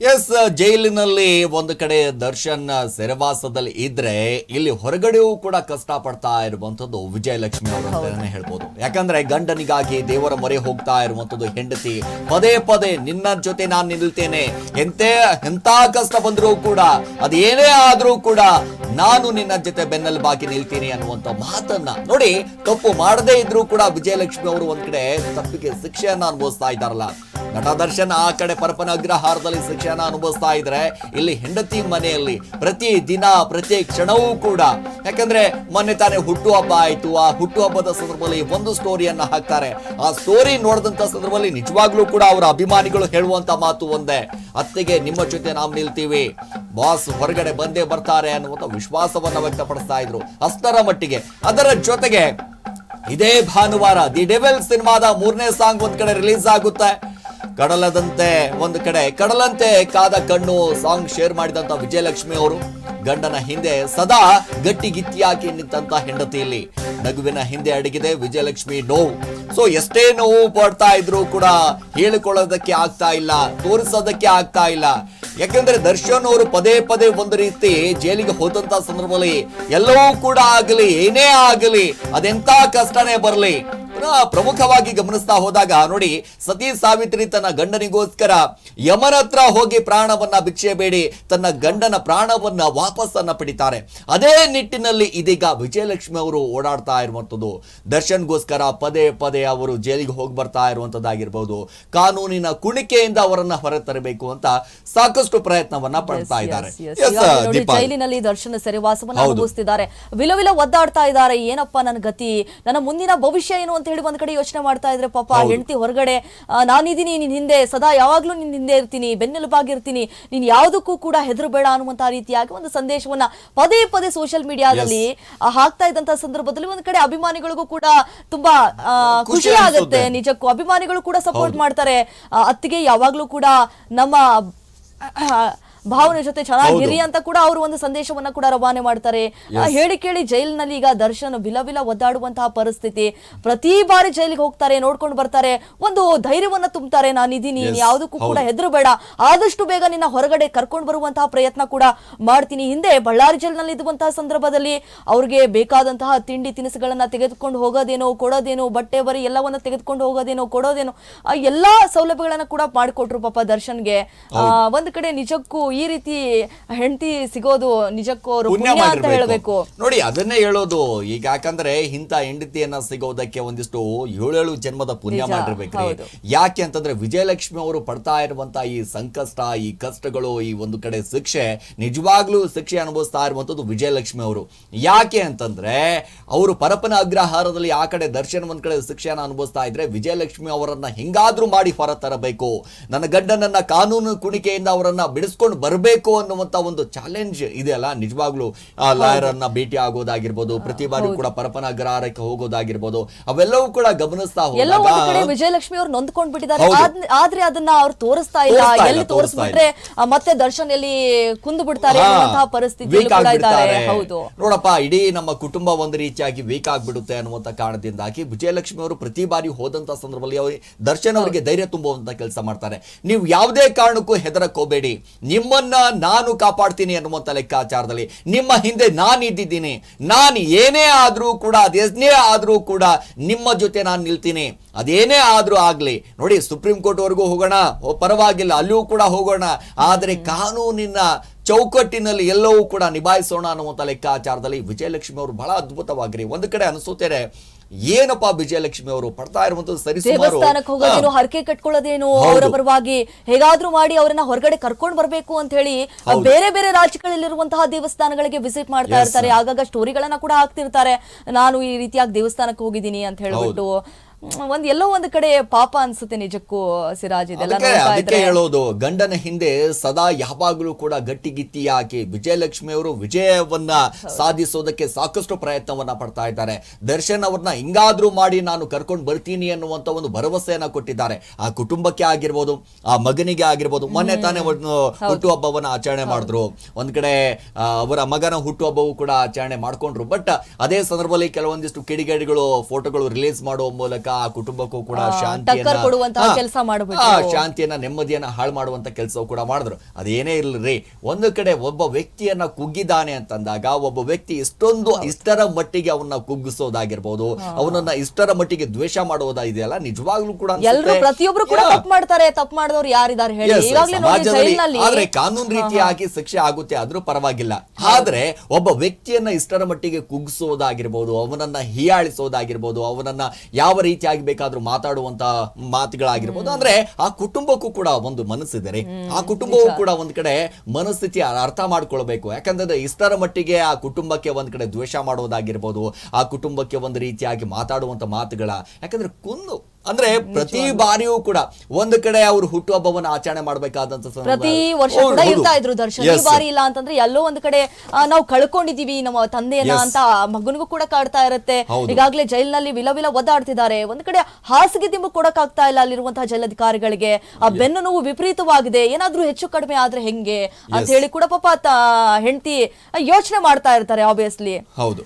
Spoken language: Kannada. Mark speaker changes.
Speaker 1: ಎಸ್ ಜೈಲಿನಲ್ಲಿ ಒಂದು ಕಡೆ ದರ್ಶನ್ ಸೆರೆವಾಸದಲ್ಲಿ ಇದ್ರೆ ಇಲ್ಲಿ ಹೊರಗಡೆಯೂ ಕೂಡ ಕಷ್ಟ ಪಡ್ತಾ ಇರುವಂತದ್ದು ವಿಜಯಲಕ್ಷ್ಮಿ ಅವರು ಅಂತಾನೆ ಹೇಳ್ಬೋದು. ಯಾಕಂದ್ರೆ ಗಂಡನಿಗಾಗಿ ದೇವರ ಮೊರೆ ಹೋಗ್ತಾ ಇರುವಂತದ್ದು ಹೆಂಡತಿ. ಪದೇ ಪದೇ ನಿನ್ನ ಜೊತೆ ನಾನು ನಿಲ್ತೇನೆ. ಎಂತೆ ಎಂತ ಕಷ್ಟ ಬಂದರೂ ಕೂಡ ಅದೇನೇ ಆದ್ರೂ ಕೂಡ ನಾನು ನಿನ್ನ ಜೊತೆ ಬೆನ್ನೆಲುಬಾಗಿ ನಿಲ್ತೀನಿ ಅನ್ನುವಂತ ಮಾತನ್ನ ನೋಡಿ, ತಪ್ಪು ಮಾಡದೇ ಇದ್ರೂ ಕೂಡ ವಿಜಯಲಕ್ಷ್ಮಿ ಅವರು ಒಂದ್ ಕಡೆ ತಪ್ಪಿಗೆ ಶಿಕ್ಷೆಯನ್ನ ಅನುಭವಿಸ್ತಾ ಇದ್ದಾರಲ್ಲ. ನಟ ದರ್ಶನ್ ಆ ಕಡೆ ಪರಪನ ಅಗ್ರಹಾರದಲ್ಲಿ ಶಿಕ್ಷೆಯನ್ನ ಅನುಭವಿಸ್ತಾ ಇದ್ರೆ, ಇಲ್ಲಿ ಹೆಂಡತಿ ಮನೆಯಲ್ಲಿ ಪ್ರತಿ ದಿನ, ಪ್ರತಿ ಕ್ಷಣವೂ ಕೂಡ, ಯಾಕಂದ್ರೆ ಮೊನ್ನೆ ತಾನೇ ಹುಟ್ಟು ಹಬ್ಬ ಆಯ್ತು, ಆ ಹುಟ್ಟು ಹಬ್ಬದ ಸಂದರ್ಭದಲ್ಲಿ ಒಂದು ಸ್ಟೋರಿಯನ್ನ ಹಾಕ್ತಾರೆ. ಆ ಸ್ಟೋರಿ ನೋಡಿದಂತ ಸಂದರ್ಭದಲ್ಲಿ ನಿಜವಾಗ್ಲೂ ಕೂಡ ಅವರ ಅಭಿಮಾನಿಗಳು ಹೇಳುವಂತ ಮಾತು ಒಂದೇ. ಅತ್ತೆಗೆ ನಿಮ್ಮ ಜೊತೆ ನಾವು ನಿಲ್ತೀವಿ. ಬಾಸ್ ಹೊರಗಡೆ ಬಂದೇ ಬರ್ತಾರೆ ಅನ್ನುವಂಥ ವಿಶ್ವಾಸವನ್ನು ವ್ಯಕ್ತಪಡಿಸ್ತಾ ಇದ್ರು ಅಷ್ಟರ ಮಟ್ಟಿಗೆ. ಅದರ ಜೊತೆಗೆ ಇದೇ ಭಾನುವಾರ ದಿ ಡೆವೆಲ್ ಸಿನಿಮಾದ ಮೂರನೇ ಸಾಂಗ್ ಒಂದ್ ಕಡೆ ರಿಲೀಸ್ ಆಗುತ್ತೆ. ಕಡಲದಂತೆ ಒಂದು ಕಡೆ, ಕಡಲಂತೆ ಕಾದ ಕಣ್ಣು ಸಾಂಗ್ ಶೇರ್ ಮಾಡಿದಂತ ವಿಜಯಲಕ್ಷ್ಮಿ ಅವರು. ಗಂಡನ ಹಿಂದೆ ಸದಾ ಗಟ್ಟಿಗಿತ್ತಿಯಾಗಿ ನಿಂತ ಹೆಂಡತಿಯಲ್ಲಿ ನಗುವಿನ ಹಿಂದೆ ಅಡಗಿದೆ ವಿಜಯಲಕ್ಷ್ಮಿ ನೋವು. ಸೊ ಎಷ್ಟೇ ನೋವು ಪಡ್ತಾ ಇದ್ರು ಕೂಡ ಹೇಳಿಕೊಳ್ಳೋದಕ್ಕೆ ಆಗ್ತಾ ಇಲ್ಲ, ತೋರಿಸೋದಕ್ಕೆ ಆಗ್ತಾ ಇಲ್ಲ. ಯಾಕಂದ್ರೆ ದರ್ಶನ್ ಅವರು ಪದೇ ಪದೇ ಒಂದು ರೀತಿ ಜೈಲಿಗೆ ಹೋದಂತ ಸಂದರ್ಭದಲ್ಲಿ ಎಲ್ಲವೂ ಕೂಡ ಆಗಲಿ ಏನೇ ಆಗಲಿ ಅದೆಂತ ಕಷ್ಟನೇ ಬರಲಿ ಪುನಃ ಪ್ರಮುಖವಾಗಿ ಗಮನಿಸ್ತಾ ಹೋದಾಗ ನೋಡಿ ಸತಿ ಸಾವಿತ್ರಿ ತನ್ನ ಗಂಡನಿಗೋಸ್ಕರ ಯಮನ ಹತ್ರ ಹೋಗಿ ಪ್ರಾಣವನ್ನ ಭಿಕ್ಷೆ ಬೇಡಿ ತನ್ನ ಗಂಡನ ಪ್ರಾಣವನ್ನ ವಾಪಸ್ಸನ್ನ ಪಡಿತಾರೆ. ಅದೇ ನಿಟ್ಟಿನಲ್ಲಿ ಇದೀಗ ವಿಜಯಲಕ್ಷ್ಮಿ ಅವರು ಓಡಾಡ್ತಾ ಇರುವಂತದ್ದು. ದರ್ಶನ್ಗೋಸ್ಕರ ಪದೇ ಪದೇ ಅವರು ಜೈಲಿಗೆ ಹೋಗಿ ಬರ್ತಾ ಇರುವಂತದ್ದಾಗಿರ್ಬೋದು. ಕಾನೂನಿನ ಕುಣಿಕೆಯಿಂದ ಅವರನ್ನ ಹೊರತರಬೇಕು ಅಂತ ಸಾಕಷ್ಟು ಪ್ರಯತ್ನವನ್ನ ಪಡ್ತಾ ಇದ್ದಾರೆ.
Speaker 2: ಜೈಲಿನಲ್ಲಿ ದರ್ಶನ ಸೆರೆವಾಸವನ್ನು ಅನುಭವಿಸ್ತಿದ್ದಾರೆ. ವಿಲವಿಲ ವಿಲ ಒದ್ದಾಡ್ತಾ ಇದ್ದಾರೆ. ಏನಪ್ಪ ನನ್ನ ಗತಿ? ನನ್ನ ಮುಂದಿನ ಭವಿಷ್ಯ ಏನು ಅಂತ ಹೇಳಿ ಒಂದ್ ಕಡೆ ಯೋಚನೆ ಮಾಡ್ತಾ ಇದ್ರೆ ಪಾಪ ಹೆಂಡತಿ ಹೊರಗಡೆ ನಾನಿದ್ದೀನಿ ನಿನ್ ಹಿಂದೆ ಸದಾ ಯಾವಾಗ್ಲೂ ನಿನ್ ಹಿಂದೆ ಇರ್ತೀನಿ ಬೆನ್ನೆಲುಬಾಗಿರ್ತೀನಿ ನೀನ್ ಯಾವುದಕ್ಕೂ ಕೂಡ ಹೆದರಬೇಡ ಅನ್ನುವಂತ ರೀತಿಯಾಗಿ ಒಂದು ಸಂದೇಶವನ್ನ ಪದೇ ಪದೇ ಸೋಷಿಯಲ್ ಮೀಡಿಯಾದಲ್ಲಿ ಹಾಕ್ತಾ ಇದ್ದಂತ ಸಂದರ್ಭದಲ್ಲಿ ಒಂದ್ ಕಡೆ ಅಭಿಮಾನಿಗಳಿಗೂ ಕೂಡ ತುಂಬಾ
Speaker 1: ಖುಷಿ
Speaker 2: ಆಗುತ್ತೆ. ನಿಜಕ್ಕೂ ಅಭಿಮಾನಿಗಳು ಕೂಡ ಸಪೋರ್ಟ್ ಮಾಡ್ತಾರೆ. ಅತ್ತಿಗೆ ಯಾವಾಗ್ಲೂ ಕೂಡ ನಮ್ಮ ಭಾವನೆ ಜೊತೆ ಚೆನ್ನಾಗಿರಿ ಅಂತ ಕೂಡ ಅವರು ಒಂದು ಸಂದೇಶವನ್ನ ಕೂಡ ರವಾನೆ ಮಾಡ್ತಾರೆ. ಹೇಳಿ ಕೇಳಿ ಜೈಲಿನಲ್ಲಿ ಈಗ ದರ್ಶನ್ ವಿಲವಿಲ ವಿಲ ಒದ್ದಾಡುವಂತಹ ಪರಿಸ್ಥಿತಿ. ಪ್ರತಿ ಬಾರಿ ಜೈಲಿಗೆ ಹೋಗ್ತಾರೆ ನೋಡ್ಕೊಂಡು ಬರ್ತಾರೆ. ಒಂದು ಧೈರ್ಯವನ್ನ ತುಂಬುತ್ತಾರೆ ನಾನು ಇದೀನಿ ಯಾವುದಕ್ಕೂ ಕೂಡ
Speaker 1: ಹೆದರು
Speaker 2: ಬೇಡ ಆದಷ್ಟು ಬೇಗ ನಿನ್ನ ಹೊರಗಡೆ ಕರ್ಕೊಂಡು ಬರುವಂತಹ ಪ್ರಯತ್ನ ಕೂಡ ಮಾಡ್ತೀನಿ. ಹಿಂದೆ ಬಳ್ಳಾರಿ ಜೈಲಿನಲ್ಲಿ ಇದ್ದುವಂತಹ ಸಂದರ್ಭದಲ್ಲಿ ಅವ್ರಿಗೆ ಬೇಕಾದಂತಹ ತಿಂಡಿ ತಿನಿಸುಗಳನ್ನ ತೆಗೆದುಕೊಂಡು ಹೋಗೋದೇನೋ ಕೊಡೋದೇನೋ ಬಟ್ಟೆ ಬರಿ ಎಲ್ಲವನ್ನ ತೆಗೆದುಕೊಂಡು ಹೋಗೋದೇನೋ ಕೊಡೋದೇನೋ ಆ ಎಲ್ಲಾ ಸೌಲಭ್ಯಗಳನ್ನ ಕೂಡ ಮಾಡಿಕೊಟ್ರು ಪಾಪ ದರ್ಶನ್ಗೆ. ಆ, ಒಂದ್ ಕಡೆ ನಿಜಕ್ಕೂ ಈ ರೀತಿ ಹೆಂಡತಿ ಸಿಗೋದು ನಿಜಕ್ಕೂ ಅವರು
Speaker 1: ಪುಣ್ಯ
Speaker 2: ಅಂತ ಹೇಳಬೇಕು.
Speaker 1: ನೋಡಿ ಅದನ್ನೇ ಹೇಳೋದು. ಈಗ ಯಾಕಂದ್ರೆ ಇಂಥ ಹೆಂಡತಿಯನ್ನ ಸಿಗೋದಕ್ಕೆ ಒಂದಿಷ್ಟು ಏಳೇಳು ಜನ್ಮದ ಪುಣ್ಯ
Speaker 2: ಮಾಡಿರ್ಬೇಕು
Speaker 1: ಮಾಡಿರ್ಬೇಕ್ರಿ. ಯಾಕೆ ಅಂತಂದ್ರೆ ವಿಜಯಲಕ್ಷ್ಮಿ ಅವರು ಪಡ್ತಾ ಇರುವಂತ ಈ ಸಂಕಷ್ಟ ಈ ಕಷ್ಟಗಳು ಈ ಒಂದು ಕಡೆ ಶಿಕ್ಷೆ ನಿಜವಾಗ್ಲೂ ಶಿಕ್ಷೆ ಅನುಭವಿಸ್ತಾ ಇರುವಂತದ್ದು ವಿಜಯಲಕ್ಷ್ಮಿ ಅವರು. ಯಾಕೆ ಅಂತಂದ್ರೆ ಅವರು ಪರಪನ ಅಗ್ರಹಾರದಲ್ಲಿ ಆ ಕಡೆ ದರ್ಶನ್ ಒಂದ್ ಕಡೆ ಶಿಕ್ಷೆಯನ್ನು ಅನುಭವಿಸ್ತಾ ಇದ್ರೆ ವಿಜಯಲಕ್ಷ್ಮಿ ಅವರನ್ನ ಹಿಂಗಾದ್ರೂ ಮಾಡಿ ಹೊರ ತರಬೇಕು. ನನ್ನ ಗಂಡನನ್ನ ಕಾನೂನು ಕುಣಿಕೆಯಿಂದ ಅವರನ್ನ ಬಿಡಿಸ್ಕೊಂಡು ಬರಬೇಕು ಅನ್ನುವಂತ ಒಂದು ಚಾಲೆಂಜ್ ಇದೆ ಅಲ್ಲ? ನಿಜವಾಗ್ಲೂ ಲಾಯರ್ ಅನ್ನ ಭೇಟಿ ಆಗೋದಾಗಿರ್ಬೋದು ಪ್ರತಿ ಬಾರಿ ಕೂಡ ಪರಪನ ಅಗ್ರಹಾರಕ್ಕೆ ಹೋಗೋದಾಗಿರ್ಬೋದು ಅವೆಲ್ಲವೂ ಕೂಡ ಗಮನಿಸ್ತಾ
Speaker 2: ಹೋಗಿ
Speaker 1: ಹೋದಾಗ
Speaker 2: ವಿಜಯಲಕ್ಷ್ಮಿ ಅವ್ರು ನೊಂದ್ಕೊಂಡ್ ಬಿಟ್ಟಿದ್ದಾರೆ. ಆದ್ರೆ ಅದನ್ನ ಅವ್ರು ತೋರಿಸ್ತಾ ಇಲ್ಲ. ಎಲ್ಲಿ ತೋರಿಸ್ಬಿಟ್ರೆ ಮತ್ತೆ ದರ್ಶನ್ ಎಲ್ಲಿ ಕುಂದು ಬಿಡ್ತಾರೆ ಪರಿಸ್ಥಿತಿ ಹೌದು.
Speaker 1: ನೋಡಪ್ಪ ಇಡೀ ನಮ್ಮ ಕುಟುಂಬ ಒಂದು ರೀತಿಯಾಗಿ ವೀಕ್ ಆಗ್ಬಿಡುತ್ತೆ ಅನ್ನುವಂತ ಕಾರಣದಿಂದಾಗಿ ವಿಜಯಲಕ್ಷ್ಮಿ ಅವರು ಪ್ರತಿ ಬಾರಿ ಹೋದಂತ ಸಂದರ್ಭದಲ್ಲಿ ಅವರು ದರ್ಶನ್ ಅವರಿಗೆ ಧೈರ್ಯ ತುಂಬುವಂತ ಕೆಲಸ ಮಾಡ್ತಾರೆ. ನೀವು ಯಾವುದೇ ಕಾರಣಕ್ಕೂ ಹೆದರಕ್ ಹೋಗಬೇಡಿ. ನಿಮ್ಮನ್ನ ನಾನು ಕಾಪಾಡ್ತೀನಿ ಅನ್ನುವಂತ ಲೆಕ್ಕಾಚಾರದಲ್ಲಿ ನಿಮ್ಮ ಹಿಂದೆ ನಾನು ಇದ್ದಿದ್ದೀನಿ ನಾನು ಏನೇ ಆದರೂ ಕೂಡ ಅದೇನೇ ಆದರೂ ಕೂಡ ನಿಮ್ಮ ಜೊತೆ ನಾನು ನಿಲ್ತೀನಿ. ಅದೇನೇ ಆದರೂ ಆಗಲಿ ನೋಡಿ ಸುಪ್ರೀಂ ಕೋರ್ಟ್ವರೆಗೂ ಹೋಗೋಣ ಓ, ಪರವಾಗಿಲ್ಲ ಅಲ್ಲಿಯೂ ಕೂಡ ಹೋಗೋಣ ಆದರೆ ಕಾನೂನಿನ ಚೌಕಟ್ಟಿನಲ್ಲಿ ಎಲ್ಲವೂ ಕೂಡ ನಿಭಾಯಿಸೋಣ ಅನ್ನುವಂಥ ಲೆಕ್ಕಾಚಾರದಲ್ಲಿ ವಿಜಯಲಕ್ಷ್ಮಿ ಅವರು ಬಹಳ ಅದ್ಭುತವಾಗಿರಿ. ಒಂದು ಕಡೆ ಅನಿಸುತ್ತೇನೆ ಏನಪ್ಪ ವಿಜಯಲಕ್ಷ್ಮಿ ಅವರು ಪಡ್ತಾ ಇರುವಂತದ್ದು ಸರಿ
Speaker 2: ದೇವಸ್ಥಾನಕ್ಕೆ ಹೋಗೋದೇನು ಹರಕೆ ಕಟ್ಕೊಳ್ಳೋದೇನು. ಅವರ ಪರವಾಗಿ ಹೇಗಾದ್ರೂ ಮಾಡಿ ಅವರನ್ನ ಹೊರಗಡೆ ಕರ್ಕೊಂಡು ಬರಬೇಕು ಅಂತ ಹೇಳಿ. ಬೇರೆ ಬೇರೆ ರಾಜ್ಯಗಳಲ್ಲಿರುವಂತಹ ದೇವಸ್ಥಾನಗಳಿಗೆ ವಿಸಿಟ್ ಮಾಡ್ತಾ ಇರ್ತಾರೆ. ಆಗಾಗ ಸ್ಟೋರಿಗಳನ್ನ ಕೂಡ ಹಾಕ್ತಿರ್ತಾರೆ. ನಾನು ಈ ರೀತಿಯಾಗಿ ದೇವಸ್ಥಾನಕ್ಕೆ ಹೋಗಿದ್ದೀನಿ ಅಂತ ಹೇಳ್ಬಿಟ್ಟು ಒಂದ್ ಎಲ್ಲೋ ಒಂದು ಕಡೆ ಪಾಪ ಅನ್ಸುತ್ತೆ ನಿಜಕ್ಕೂ ಸಿರಾಜ್ ಇದೆಲ್ಲ
Speaker 1: ಅದಕ್ಕೆ ಹೇಳೋದು ಗಂಡನ ಹಿಂದೆ ಸದಾ ಯಾವಾಗಲೂ ಕೂಡ ಗಟ್ಟಿಗಿತ್ತಿ ಹಾಕಿ ವಿಜಯಲಕ್ಷ್ಮಿ ಅವರು ವಿಜಯವನ್ನ ಸಾಧಿಸೋದಕ್ಕೆ ಸಾಕಷ್ಟು ಪ್ರಯತ್ನವನ್ನ ಪಡ್ತಾ ಇದ್ದಾರೆ. ದರ್ಶನ್ ಅವ್ರನ್ನ ಹಿಂಗಾದ್ರೂ ಮಾಡಿ ನಾನು ಕರ್ಕೊಂಡು ಬರ್ತೀನಿ ಅನ್ನುವಂತ ಒಂದು ಭರವಸೆಯನ್ನ ಕೊಟ್ಟಿದ್ದಾರೆ. ಆ ಕುಟುಂಬಕ್ಕೆ ಆಗಿರ್ಬೋದು ಆ ಮಗನಿಗೆ ಆಗಿರ್ಬೋದು ಮೊನ್ನೆ ತಾನೇ ಒಂದು ಹುಟ್ಟುಹಬ್ಬವನ್ನ ಆಚರಣೆ ಮಾಡಿದ್ರು. ಒಂದ್ ಕಡೆ ಅವರ ಮಗನ ಹುಟ್ಟುಹಬ್ಬವು ಕೂಡ ಆಚರಣೆ ಮಾಡ್ಕೊಂಡ್ರು. ಬಟ್ ಅದೇ ಸಂದರ್ಭದಲ್ಲಿ ಕೆಲವೊಂದಿಷ್ಟು ಕಿಡಿಗೇಡಿಗಳು ಫೋಟೋಗಳು ರಿಲೀಸ್ ಮಾಡುವ ಮೂಲಕ ಆ ಕುಟುಂಬಕ್ಕೂ ಕೂಡ
Speaker 2: ಟಕ್ಕರ್ ಕೊಡುವಂತಹ ಕೆಲಸ ಮಾಡಬೇಕು
Speaker 1: ಆ, ಶಾಂತಿಯನ್ನ ನೆಮ್ಮದಿಯನ್ನ ಹಾಳು ಮಾಡುವಂತ ಕೆಲಸವು ಕೂಡ ಮಾಡಿದ್ರು. ಅದೇನೇ ಇರ್ಲಿ ಒಂದು ಕಡೆ ಒಬ್ಬ ವ್ಯಕ್ತಿಯನ್ನ ಕುಗ್ಗಿದ್ದಾನೆ ಅಂತಂದಾಗ ಒಬ್ಬ ವ್ಯಕ್ತಿ ಇಷ್ಟೊಂದು ಇಷ್ಟರ ಮಟ್ಟಿಗೆ ಅವನ್ನ ಕುಗ್ಗಿಸೋದಾಗಿರ್ಬೋದು ಅವನನ್ನ ಇಷ್ಟರ ಮಟ್ಟಿಗೆ ದ್ವೇಷ ಮಾಡೋದಾ ಇದೆಯಲ್ಲ ನಿಜವಾಗ್ಲೂ ಕೂಡ ಪ್ರತಿಯೊಬ್ಬರು
Speaker 2: ಎಲ್ರು ಪ್ರತಿಯೊಬ್ರು ಕೂಡ. ತಪ್ಪು ಮಾಡ್ತಾರೆ ತಪ್ಪು ಮಾಡಿದವ್ರು ಯಾರಿದ್ದಾರೆ ಹೇಳಿ.
Speaker 1: Yes,
Speaker 2: ಈಗಾಗ್ಲೇ ನೋಡಿ
Speaker 1: ಸಮಾಜದಲ್ಲಿ
Speaker 2: ಜೈಲಿನಲ್ಲಿ
Speaker 1: ಆದ್ರೆ ಕಾನೂನು ರೀತಿಯಾಗಿ ಶಿಕ್ಷೆ ಆಗುತ್ತೆ ಆದ್ರೂ ಪರವಾಗಿಲ್ಲ. ಆದ್ರೆ ಒಬ್ಬ ವ್ಯಕ್ತಿಯನ್ನ ಇಷ್ಟರ ಮಟ್ಟಿಗೆ ಕುಗ್ಗಿಸೋದಾಗಿರ್ಬೋದು ಅವನನ್ನ ಹೀಯಾಳಿಸೋದಾಗಿರ್ಬೋದು ಅವನನ್ನ ಯಾವ ರೀತಿಯಾಗಿ ಬೇಕಾದ್ರೂ ಮಾತಾಡುವಂತ ಮಾತುಗಳಾಗಿರ್ಬೋದು. ಅಂದ್ರೆ ಆ ಕುಟುಂಬಕ್ಕೂ ಕೂಡ ಒಂದು ಮನಸ್ಸಿದೆ ಆ ಕುಟುಂಬವೂ ಕೂಡ ಒಂದ್ ಕಡೆ ಮನಸ್ಥಿತಿ ಅರ್ಥ ಮಾಡ್ಕೊಳ್ಬೇಕು. ಯಾಕಂದ್ರೆ ಇಷ್ಟರ ಮಟ್ಟಿಗೆ ಆ ಕುಟುಂಬಕ್ಕೆ ಒಂದ್ ಕಡೆ ದ್ವೇಷ ಮಾಡೋದಾಗಿರ್ಬೋದು ಆ ಕುಟುಂಬಕ್ಕೆ ಒಂದು ರೀತಿಯಾಗಿ ಮಾತಾಡುವಂತ ಮಾತುಗಳ ಯಾಕಂದ್ರೆ ಕುಂದು ಅಂದ್ರೆ ಪ್ರತಿ ಬಾರಿಯೂ ಕೂಡ ಒಂದು ಕಡೆ ಅವರು ಹುಟ್ಟುಹಬ್ಬವನ್ನ ಆಚರಣೆ ಮಾಡಬೇಕಾದಂತ
Speaker 2: ಪ್ರತಿ ವರ್ಷ ಕೂಡ ಇರ್ತಾ ಇದ್ರು ದರ್ಶನ್. ಈ ಬಾರಿ ಇಲ್ಲ ಅಂತಂದ್ರೆ ಎಲ್ಲೋ ಒಂದ್ ಕಡೆ ನಾವು ಕಳ್ಕೊಂಡಿದೀವಿ ನಮ್ಮ ತಂದೆಯನ್ನ ಅಂತ ಮಗನಿಗೂ ಕೂಡ ಕಾಡ್ತಾ ಇರುತ್ತೆ.
Speaker 1: ಈಗಾಗಲೇ
Speaker 2: ಈಗಾಗ್ಲೇ ಜೈಲಿನಲ್ಲಿ ವಿಲ ವಿಲ ಒದ್ದಾಡ್ತಿದ್ದಾರೆ. ಒಂದ್ ಕಡೆ ಹಾಸಿಗೆ ದಿಂಬು ಕೊಡಕ್ ಆಗ್ತಾ ಇಲ್ಲ ಅಲ್ಲಿರುವಂತಹ ಜೈಲಧಿಕಾರಿಗಳಿಗೆ. ಆ ಬೆನ್ನು ನೋವು ವಿಪರೀತವಾಗಿದೆ. ಏನಾದ್ರೂ ಹೆಚ್ಚು ಕಡಿಮೆ ಆದ್ರೆ ಹೆಂಗೆ? ಅಂತ ಹೇಳಿ ಕೂಡ ಪಾಪ ಹೆಂಡತಿ ಯೋಚನೆ ಮಾಡ್ತಾ ಇರ್ತಾರೆ ಆಬ್ವಿಯಸ್ಲಿ
Speaker 1: ಹೌದು.